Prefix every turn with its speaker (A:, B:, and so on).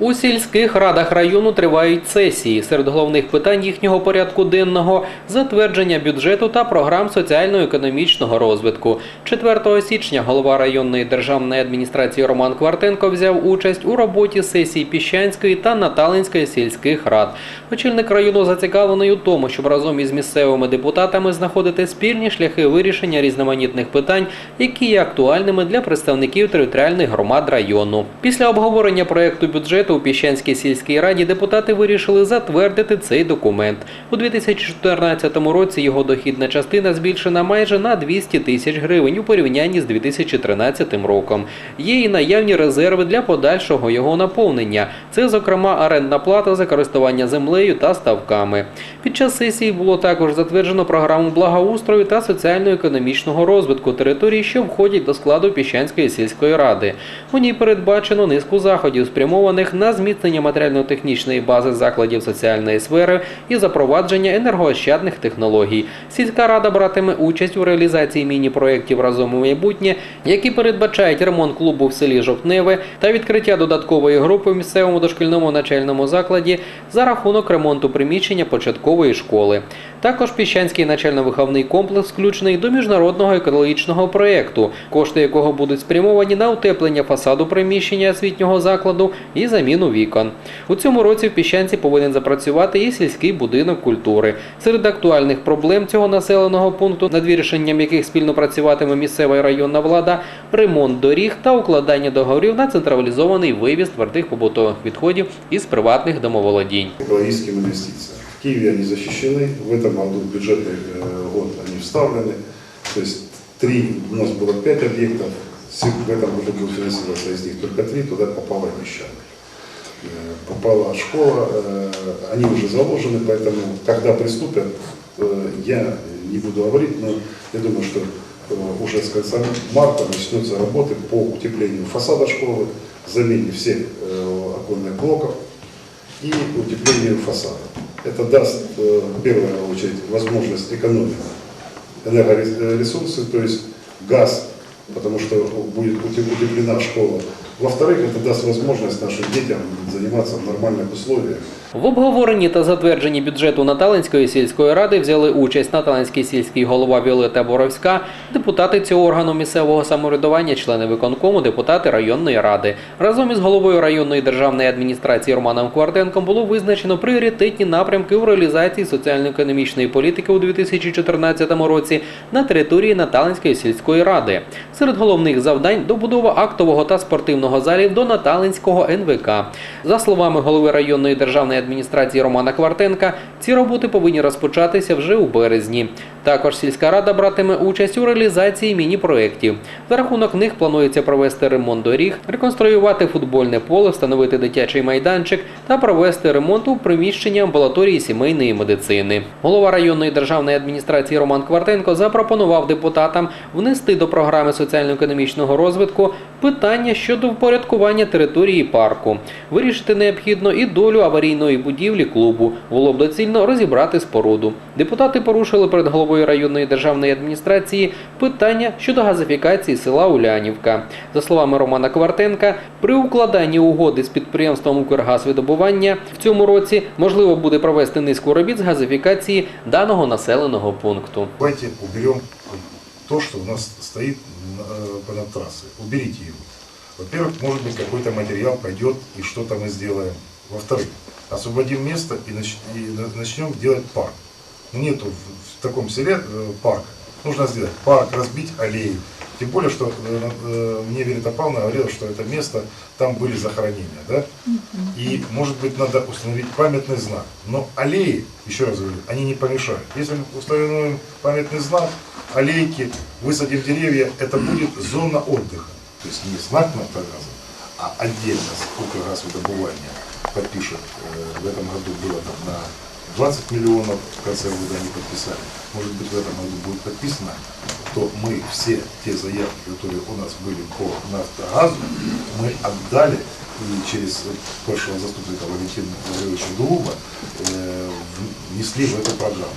A: У сільських радах району тривають сесії. Серед головних питань їхнього порядку денного затвердження бюджету та програм соціально-економічного розвитку. 4 січня голова районної державної адміністрації Роман Квартенко взяв участь у роботі сесій Піщанської та Наталинської сільських рад. Очільник району зацікавлений у тому, щоб разом із місцевими депутатами знаходити спільні шляхи вирішення різноманітних питань, які є актуальними для представників територіальних громад району. Після обговорення проекту бюджету у Піщанській сільській раді депутати вирішили затвердити цей документ. У 2014 році його дохідна частина збільшена майже на 200 тисяч гривень у порівнянні з 2013 роком. Є і наявні резерви для подальшого його наповнення. Це, зокрема, орендна плата за користування землею та ставками. Під час сесії було також затверджено програму благоустрою та соціально-економічного розвитку територій, що входять до складу Піщанської сільської ради. У ній передбачено низку заходів, спрямованих на зміцнення матеріально-технічної бази закладів соціальної сфери і запровадження енергоощадних технологій. Сільська рада братиме участь у реалізації міні-проєктів разом у майбутнє, які передбачають ремонт клубу в селі Жовтневе та відкриття додаткової групи в місцевому дошкільному начальному закладі за рахунок ремонту приміщення початкової школи. Також Піщанський начально-виховний комплекс включений до міжнародного екологічного проєкту, кошти якого будуть спрямовані на утеплення фасаду приміщення освітнього закладу і заміну вікон. У цьому році в Піщанці повинен запрацювати і сільський будинок культури. Серед актуальних проблем цього населеного пункту, над вирішенням яких спільно працюватиме місцева і районна влада, ремонт доріг та укладання договорів на централізований вивіз твердих побутових відходів із приватних домоволодінь.
B: экологическим инвестициям. В Киеве они защищены, в этом году в бюджетный э, год они вставлены. То есть три, у нас было пять объектов, в этом году будет финансироваться из них только три, туда попала и Песчаный. Э, Попала школа, э, они уже заложены, поэтому когда приступят, э, я не буду говорить, но я думаю, что э, уже с конца марта начнутся работы по утеплению фасада школы, замене всех э, оконных блоков, и утеплению фасада. Это даст, э, в первую очередь, возможность экономить энергоресурсы, то есть газ, потому что будет утеп- утеплена школа. Во-вторых, это даст возможность нашим детям заниматься в нормальных условиях.
A: В обговоренні та затвердженні бюджету Наталинської сільської ради взяли участь Наталинський сільський голова Віолета Боровська, депутати цього органу місцевого самоврядування, члени виконкому, депутати районної ради. Разом із головою районної державної адміністрації Романом Квартенком було визначено пріоритетні напрямки у реалізації соціально-економічної політики у 2014 році на території Наталинської сільської ради. Серед головних завдань добудова актового та спортивного залів до Наталинського НВК. За словами голови районної державної адміністрації Романа Квартенка, ці роботи повинні розпочатися вже у березні. Також сільська рада братиме участь у реалізації міні-проєктів. За рахунок них планується провести ремонт доріг, реконструювати футбольне поле, встановити дитячий майданчик та провести ремонт у приміщенні амбулаторії сімейної медицини. Голова районної державної адміністрації Роман Квартенко запропонував депутатам внести до програми соціально-економічного розвитку питання щодо впорядкування території парку. Вирішити необхідно і долю аварійної будівлі клубу. Було б доцільно розібрати споруду. Депутати порушили перед головою районної державної адміністрації питання щодо газифікації села Улянівка. За словами Романа Квартенка, при укладанні угоди з підприємством Укргазвидобування в цьому році можливо буде провести низку робіт з газифікації даного населеного пункту.
B: Давайте уберем то, что у нас стоит э, понад трассой. Уберите его. Во-первых, может быть, какой-то материал пойдет и что-то мы сделаем. Во-вторых, освободим место и, нач- и на- начнем делать парк. Нету в, в таком селе э, парка. Нужно сделать парк, разбить аллеи. Тем более, что э, э, мне Верита Павловна говорила, что это место, там были захоронения, да? И, может быть, надо установить памятный знак. Но аллеи, еще раз говорю, они не помешают. Если мы установим памятный знак, аллейки, высадим деревья, это будет зона отдыха. То есть не знак нафтогаза, а отдельно Укргаз выдобывания подпишет. э, В этом году было там на 20 миллионов, в конце года они подписали. Может быть, в этом году будет подписано, то мы все те заявки, которые у нас были по нафтогазу, мы отдали и через першого заступника Валентина Валерьевича Голуба э, внесли в эту программу.